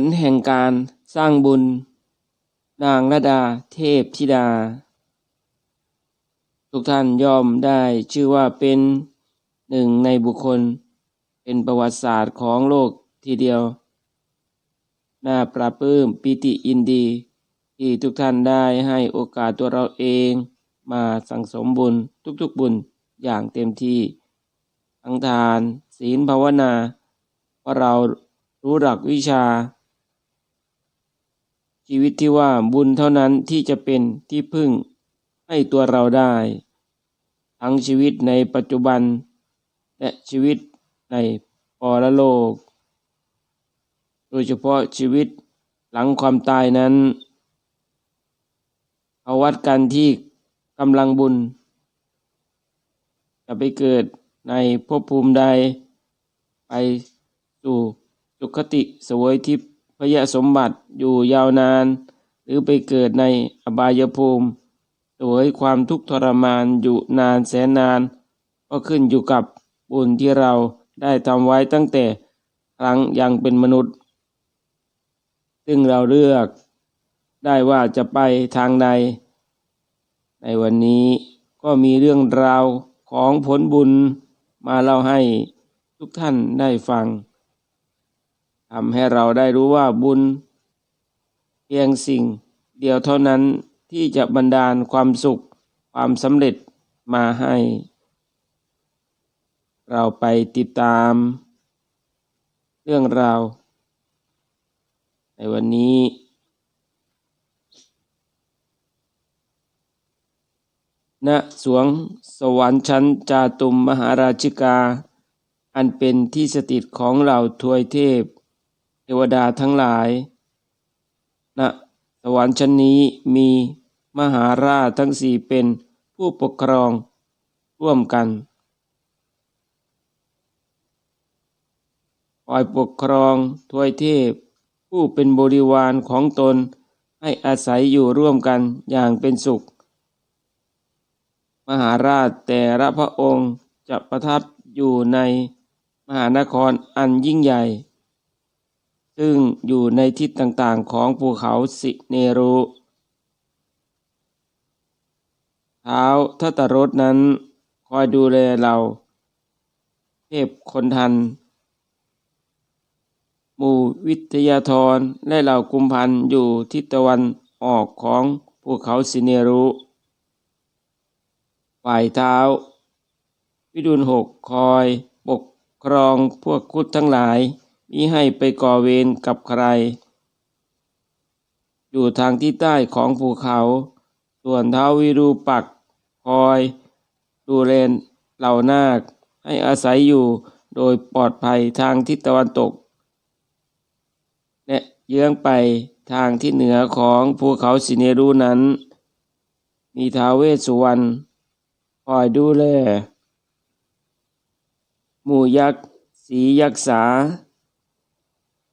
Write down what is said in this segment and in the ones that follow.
ลแห่งการสร้างบุญ นางระดาเทพธิดา ทุกท่านย่อมได้ชื่อว่าเป็นหนึ่งในบุคคล เป็นประวัติศาสตร์ของโลกทีเดียว น่าปราปื้มปิติยินดี ที่ทุกท่านได้ให้โอกาสตัวเราเองมาสั่งสมบุญทุกๆบุญอย่างเต็มที่ทั้งทาน ศีลภาวนาเพราเรารู้หลักวิชา ชีวิตที่ว่าบุญเท่านั้นที่จะเป็นที่พึ่งให้ตัวเราได้ ทั้งชีวิตในปัจจุบัน และชีวิตในปรโลก โดยเฉพาะชีวิตหลังความตายนั้นเอาวัดกันที่กำลังบุญ จะไปเกิดในภพภูมิใด ไปสู่สุคติสวยทิพย ยสมบัติอยู่ยาวนาน หรือไปเกิดในอบายภูมิเสวยความทุกข์ทรมานอยู่นานแสนนาน ก็ขึ้นอยู่กับบุญที่เราได้ทำไว้ตั้งแต่ครั้งยังเป็นมนุษย์ ซึ่งเราเลือกได้ว่าจะไปทางใด ในวันนี้ก็มีเรื่องราวของผลบุญมาเล่าให้ทุกท่านได้ฟัง ทำให้เราได้รู้ว่าบุญ เพียงสิ่งเดียวเท่านั้นที่จะบันดาลความสุขความสำเร็จมาให้ เราไปติดตาม เรื่องราว ในวันนี้ณสวงสวรรค์ชั้นจาตุมมหาราชิกา อันเป็นที่สถิตของเหล่าทวยเทพ เทวดาทั้งหลายณสวรรค์ชั้นนี้มีมหาราชทั้งสี่เป็นผู้ปกครองร่วมกันคอยปกครองทวยเทพ ผู้เป็นบริวารของตนให้อาศัยอยู่ร่วมกันอย่างเป็นสุข มหาราชแต่ละพระองค์จะประทับอยู่ในมหานครอันยิ่งใหญ่ ซึ่งอยู่ในทิศต่างๆของภูเขาสิเนรุเท้าทัตรถนั้นคอยดูแลเราเทพคนทัน หมู่วิทยาธรและเหล่ากุมพันอยู่ทิศตะวันออกของภูเขาสิเนรุฝ่ายเท้า วิดุลหกคอยปกครองพวกคุดทั้งหลาย มิให้ไปก่อเวรกับใคร อยู่ทางที่ใต้ของภูเขา ส่วนเท้าวิรูปักคอย ดูแลเหล่านาค ให้อาศัยอยู่โดยปลอดภัยทางทิศตะวันตกและเยื้องไปทางที่เหนือของภูเขาสิเนรุนั้น มีท้าวเวสสุวรรณคอยดูแลหมู่ยักษ์สียักษา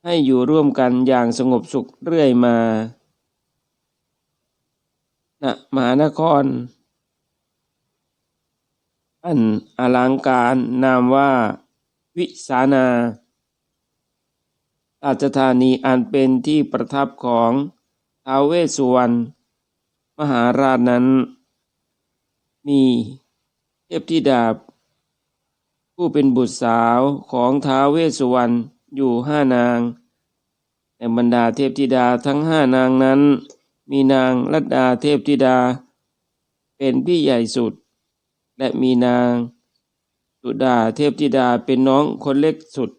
ให้อยู่ร่วมกันอย่างสงบสุขเรื่อยมาณมหานคร อันอลังการนามว่า วิสานาราชธานีอันเป็นที่ประทับของท้าวเวสสุวรรณมหาราชนั้น มีเทพธิดาผู้เป็นบุตรสาวของท้าวเวสสุวรรณ อยู่ห้านางในบรรดาเทพธิดาทั้งห้านางนั้น มีนางรัตดาเทพธิดา เป็นพี่ใหญ่สุด และมีนางสุดาเทพธิดาเป็นน้องคนเล็กสุด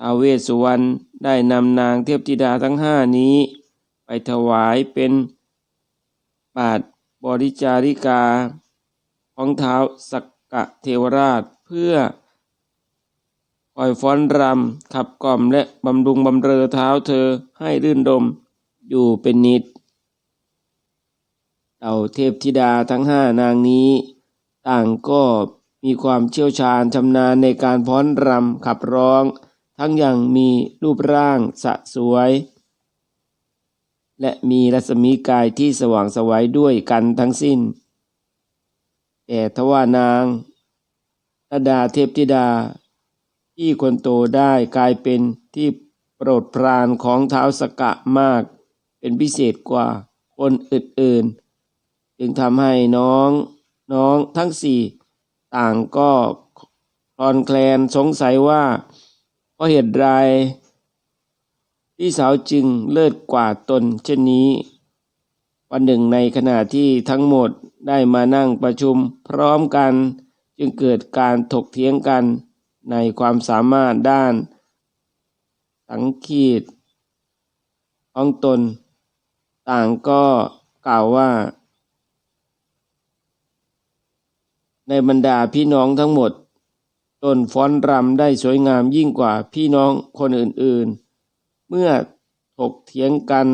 ท้าเวสสุวรรณได้นำนางเทพธิดาทั้งห้านี้ ไปถวายเป็นบาทบริจาริกา ของเท้าสักกะเทวราชเพื่อ คอยฟ้อนรำขับกล่อมและบำรุงบำเรอเท้าเธอให้รื่นรมอยู่เป็นนิดเหล่าเทพธิดาทั้งห้านางนี้ ต่างก็มีความเชี่ยวชาญชำนาญในการฟ้อนรำขับร้อง ทั้งยังมีรูปร่างสะสวย และมีรัศมีกายที่สว่างสวัยด้วยกันทั้งสิ้น แต่ทว่านางระดาเทพธิดา ที่คนโตได้กลายเป็นที่โปรดปรานของเท้าวสกะมาก เป็นพิเศษกว่าคนอื่นๆ จึงทำให้น้องน้องทั้งสี่ต่างก็คลอนแคลนสงสัยว่าเพราะเหตุใดพี่สาวจึงเลิศกว่าตนเช่นนี้ วันหนึ่งในขณะที่ทั้งหมดได้มานั่งประชุมพร้อมกันจึงเกิดการถกเถียงกัน ในความสามารถด้านสังคีตของตน ต่างก็กล่าวว่า ในบรรดาพี่น้องทั้งหมด ตนฟ้อนรำได้สวยงามยิ่งกว่าพี่น้องคนอื่นๆ เมื่อถกเถียงกัน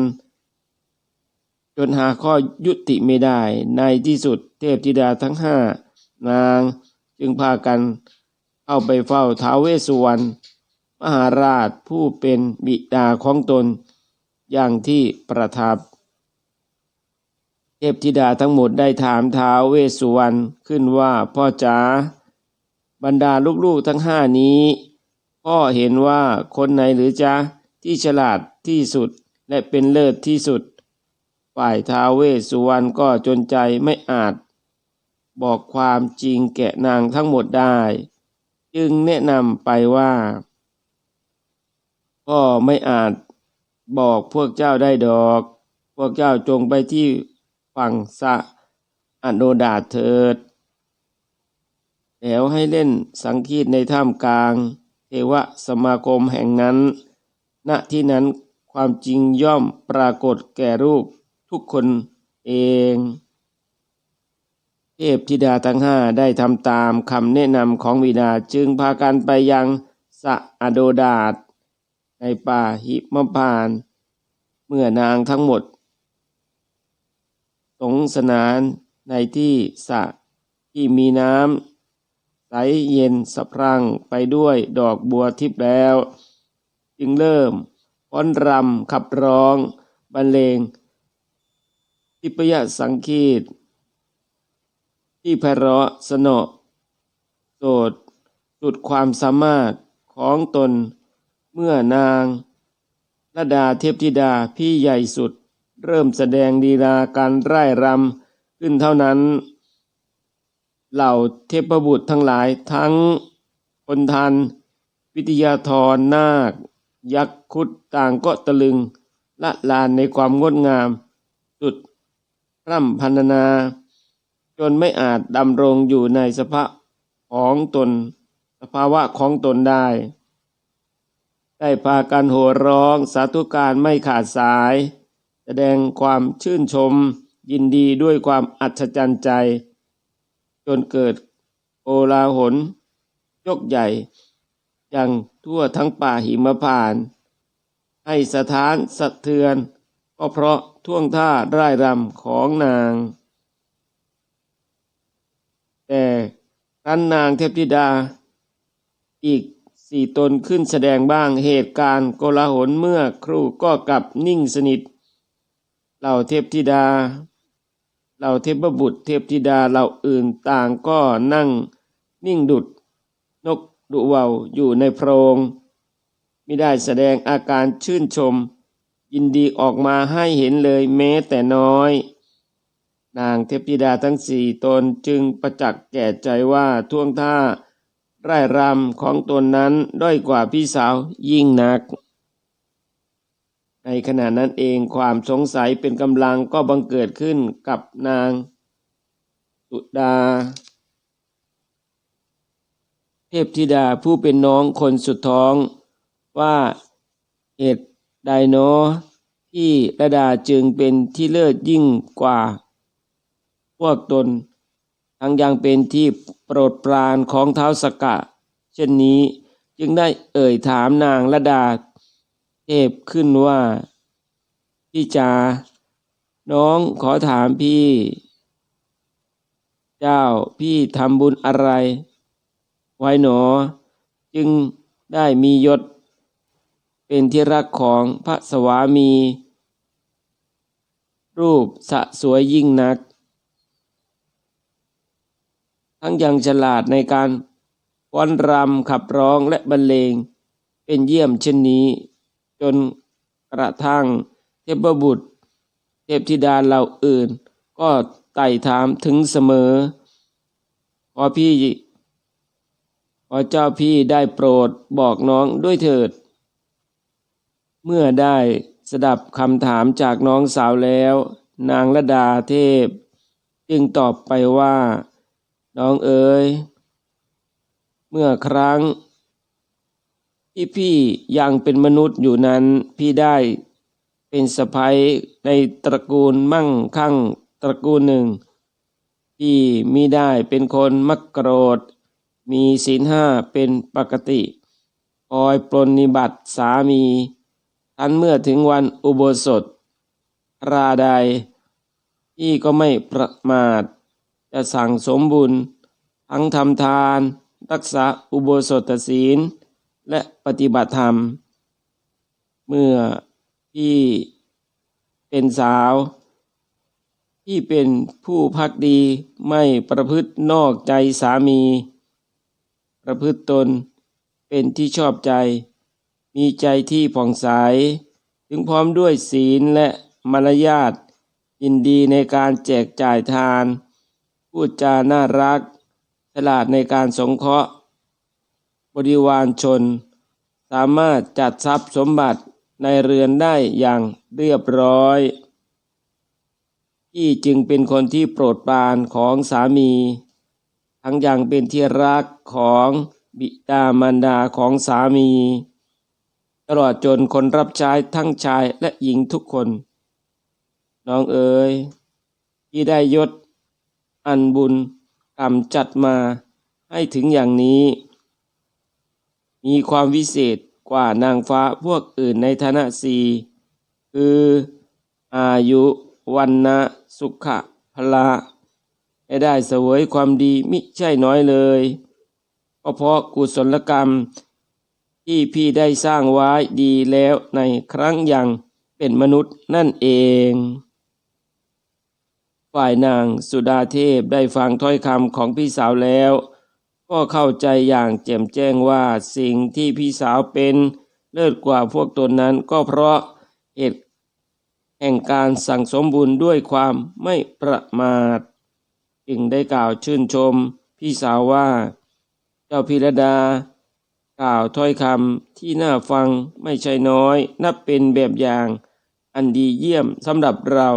จนหาข้อยุติไม่ได้ในที่สุดเทพธิดาทั้งห้านางจึงพากัน เข้าไปเฝ้าท้าวเวสสุวรรณมหาราชผู้เป็นบิดาของตน อย่างที่ประทับ เทพธิดาทั้งหมดได้ถามท้าวเวสสุวรรณขึ้นว่าพ่อจ๋าบรรดาลูกๆทั้งห้านี้ พ่อเห็นว่าคนไหนหรือจ๊ะที่ฉลาดที่สุดและเป็นเลิศที่สุด ฝ่ายท้าวเวสสุวรรณก็จนใจไม่อาจ บอกความจริงแก่นางทั้งหมดได้ จึงแนะนำไปว่าพ่อไม่อาจบอกพวกเจ้าได้ดอก พวกเจ้าจงไปที่ฝั่งสะอโนโดดาเถิด แล้วให้เล่นสังคีตในท่ามกลาง เทวสมาคมแห่งนั้น ณ ที่นั้นความจริงย่อมปรากฏแก่รูปทุกคนเอง เทพธิดาทั้งห้าได้ทำตามคำแนะนำของวิดาจึงพากันไปยังสะอโดดาตในป่าหิมพาน เมื่อนางทั้งหมด สงสนานในที่สะที่มีน้ำใสเย็นสะพรังไปด้วยดอกบัวทิพย์แล้ว จึงเริ่มฟ้อนรำขับร้องบรรเลงทิพยสังคีต ที่ไพเราะสนอโสดสุดความสามารถของตน เมื่อนางระดาเทพธิดาพี่ใหญ่สุด เริ่มแสดงดีลาการไร่รำขึ้นเท่านั้น เหล่าเทพบุตรทั้งหลายทั้งคนทัน วิทยาธรนาค ยักษ์คุดต่างก็ตะลึงละลานในความงดงาม สุดร่ำพันนา จนไม่อาจดำรงอยู่ในสภาพของตน สภาวะของตนได้ ได้พากันโห่ร้องสาธุการไม่ขาดสาย แสดงความชื่นชมยินดีด้วยความอัศจรรย์ใจ จนเกิดโอลาหลยกใหญ่ อย่างทั่วทั้งป่าหิมพาน ให้สถานสะเทือน ก็เพราะท่วงท่าร่ายรำของนาง แต่ครั้นนางเทพธิดาอีกสี่ตนขึ้นแสดงบ้างเหตุการณ์โกลาหลเมื่อครู่ก็กลับนิ่งสนิท เหล่าเทพธิดา เหล่าเทพบุตร เทพธิดาเหล่าอื่นต่างก็นั่งนิ่งดุดนกดุเวาวอยู่ในโพรงไม่ได้แสดงอาการชื่นชม ยินดีออกมาให้เห็นเลยแม้แต่น้อย นางเทพธิดาทั้งสี่ตนจึงประจักษ์แก่ใจว่าท่วงท่าไร่รำของตนนั้นด้อยกว่าพี่สาวยิ่งนัก ในขณะนั้นเองความสงสัยเป็นกำลังก็บังเกิดขึ้นกับนางสุดา เทพธิดาผู้เป็นน้องคนสุดท้องว่าเหตุใดเนอที่ระดาจึงเป็นที่เลิศยิ่งกว่า พวกตน ทั้งยังเป็นที่โปรดปรานของเท้าสกะ เช่นนี้จึงได้เอ่ยถามนางระดา เทพขึ้นว่า พี่จาน้องขอถามพี่ เจ้าพี่ทำบุญอะไร ไว้หนอ จึงได้มียศ เป็นที่รักของพระสวามี รูปสะสวยยิ่งนัก ทั้งยังฉลาดในการฟ้อนรำขับร้องและบรรเลง เป็นเยี่ยมเช่นนี้ จนกระทั่งเทพบุตร เทพธิดาเหล่าอื่น ก็ไต่ถามถึงเสมอ ขอพี่ ขอเจ้าพี่ได้โปรดบอกน้องด้วยเถิด เมื่อได้สดับคำถามจากน้องสาวแล้ว นางระดาเทพ จึงตอบไปว่า น้องเอ๋ยเมื่อครั้งที่พี่ยังเป็นมนุษย์อยู่นั้นพี่ได้เป็นสะพ้ยในตระกูลมั่งคั่งตระกูลหนึ่ง ที่มิได้เป็นคนมักโกรธ มีศีลห้าเป็นปกติ คอยปรนนิบัติสามี ทันเมื่อถึงวันอุโบสถราใด พี่ก็ไม่ประมาท จะสั่งสมบุญ ทั้งทำทาน รักษาอุโบสถศีล และปฏิบัติธรรม เมื่อพี่เป็นสาวพี่เป็นผู้พักดีไม่ประพฤตินอกใจสามี ประพฤติตนเป็นที่ชอบใจ มีใจที่ผ่องใส ถึงพร้อมด้วยศีลและมารยาทยินดีในการแจกจ่ายทาน พูดจาน่ารัก ฉลาดในการสงเคราะห์ บริวารชน สามารถจัดทรัพย์สมบัติในเรือนได้อย่างเรียบร้อยที่จึงเป็นคนที่โปรดปรานของสามี ทั้งยังเป็นที่รักของบิดามารดาของสามี ตลอดจนคนรับใช้ทั้งชายและหญิงทุกคน น้องเอ๋ยที่ได้ยศ อันบุญกรรมจัดมาให้ถึงอย่างนี้ มีความวิเศษกว่านางฟ้าพวกอื่นในฐานะสีคืออายุวันนะสุขะพละให้ได้เสวยความดีมิใช่น้อยเลยก็เพราะกุศลกรรมที่พี่ได้สร้างไว้ดีแล้วในครั้งยังเป็นมนุษย์นั่นเอง ฝ่ายนางสุดาเทพได้ฟังถ้อยคำของพี่สาวแล้ว ก็เข้าใจอย่างแจ่มแจ้งว่าสิ่งที่พี่สาวเป็นเลิศกว่าพวกตนนั้นก็เพราะเหตุแห่งการสั่งสมบุญด้วยความไม่ประมาทจึงได้กล่าวชื่นชมพี่สาวว่า เจ้าพิรดากล่าวถ้อยคำที่น่าฟังไม่ใช่น้อย นับเป็นแบบอย่างอันดีเยี่ยมสำหรับเรา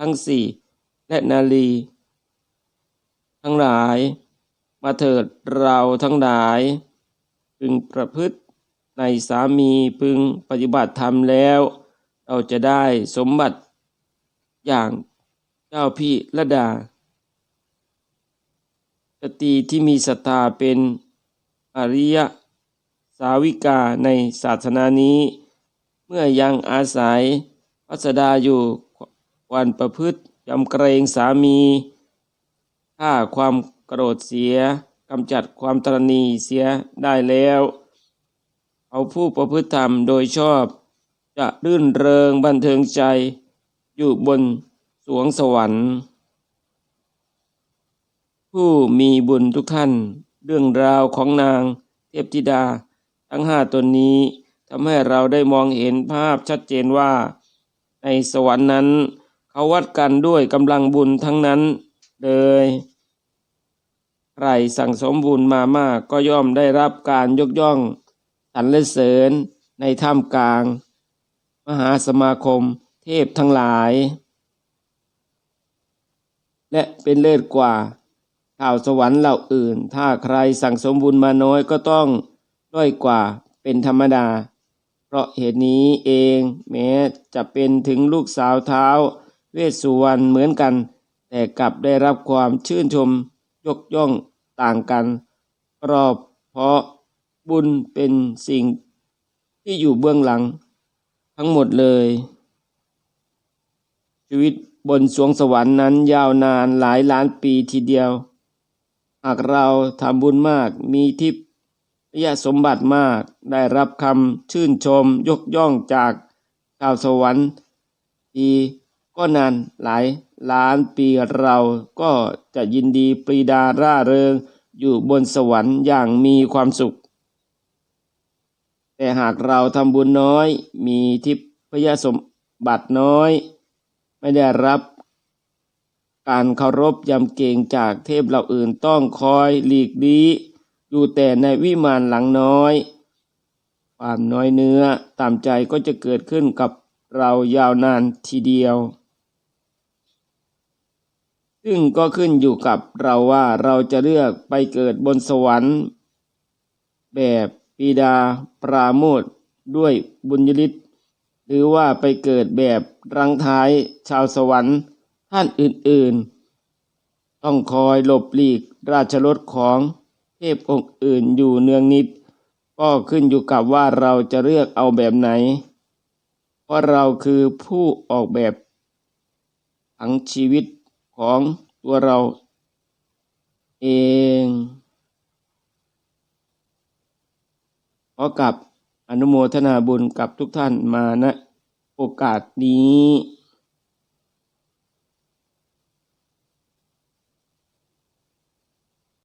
ทั้งสี่ และนาลีทั้งหลาย มาเถิดเราทั้งหลาย พึงประพฤติในสามีพึงปฏิบัติธรรมแล้ว เราจะได้สมบัติอย่างเจ้าพี่ละดาสตรีที่มีศรัทธาเป็นอริยสาวิกาในศาสนานี้ เมื่อยังอาศัยพัสดาอยู่วันประพฤติ ยำเกรงสามีฆ่าความโกรธเสียกำจัดความตรณีเสียได้แล้ว เอาผู้ประพฤติธรรมโดยชอบ จะรื่นเริงบันเทิงใจ อยู่บนสวงสวรรค์ ผู้มีบุญทุกท่าน เรื่องราวของนางเทพธิดาทั้งห้าตนนี้ทำให้เราได้มองเห็นภาพชัดเจนว่า ในสวรรค์นั้น เขาวัดกันด้วยกำลังบุญทั้งนั้นเลยใครสั่งสมบุญมามากก็ย่อมได้รับการยกย่องสรรเสริญในท่ามกลาง มหาสมาคมเทพทั้งหลาย และเป็นเลิศกว่าข่าวสวรรค์เหล่าอื่น ถ้าใครสั่งสมบุญมาน้อยก็ต้องด้อยกว่าเป็นธรรมดา เพราะเหตุนี้เองแม้จะเป็นถึงลูกสาวเท้า เวสสุวรรณเหมือนกัน แต่กลับได้รับความชื่นชมยกย่องต่างกันเพราะเพราะบุญเป็นสิ่งที่อยู่เบื้องหลัง ทั้งหมดเลย ชีวิตบนสวงสวรรค์นั้นยาวนานหลายล้านปีทีเดียว หากเราทำบุญมากมีทิพยสมบัติมากได้รับคำชื่นชมยกย่องจากชาวสวรรค์ปี ก็นานหลายล้านปีเราก็จะยินดีปรีดาร่าเริงอยู่บนสวรรค์อย่างมีความสุข แต่หากเราทำบุญน้อย มีทิพยสมบัติน้อย ไม่ได้รับการเคารพยำเกรงจากเทพเหล่าอื่นต้องคอยหลีกลีอยู่แต่ในวิมานหลังน้อย ความน้อยเนื้อต่ำใจก็จะเกิดขึ้นกับเรายาวนานทีเดียว ซึ่งก็ขึ้นอยู่กับเราว่าเราจะเลือกไปเกิดบนสวรรค์ แบบปีดาปราโมทด้วยบุญยฤทธิ์หรือว่าไปเกิดแบบรังท้ายชาวสวรรค์ท่านอื่นๆ ต้องคอยหลบหลีกราชรถของเทพองค์อื่นอยู่เนืองนิด ก็ขึ้นอยู่กับว่าเราจะเลือกเอาแบบไหน เพราะเราคือผู้ออกแบบทั้งชีวิต ของตัวเราเองขอกับอนุโมทนาบุญกับทุกท่านมาณโอกาสนี้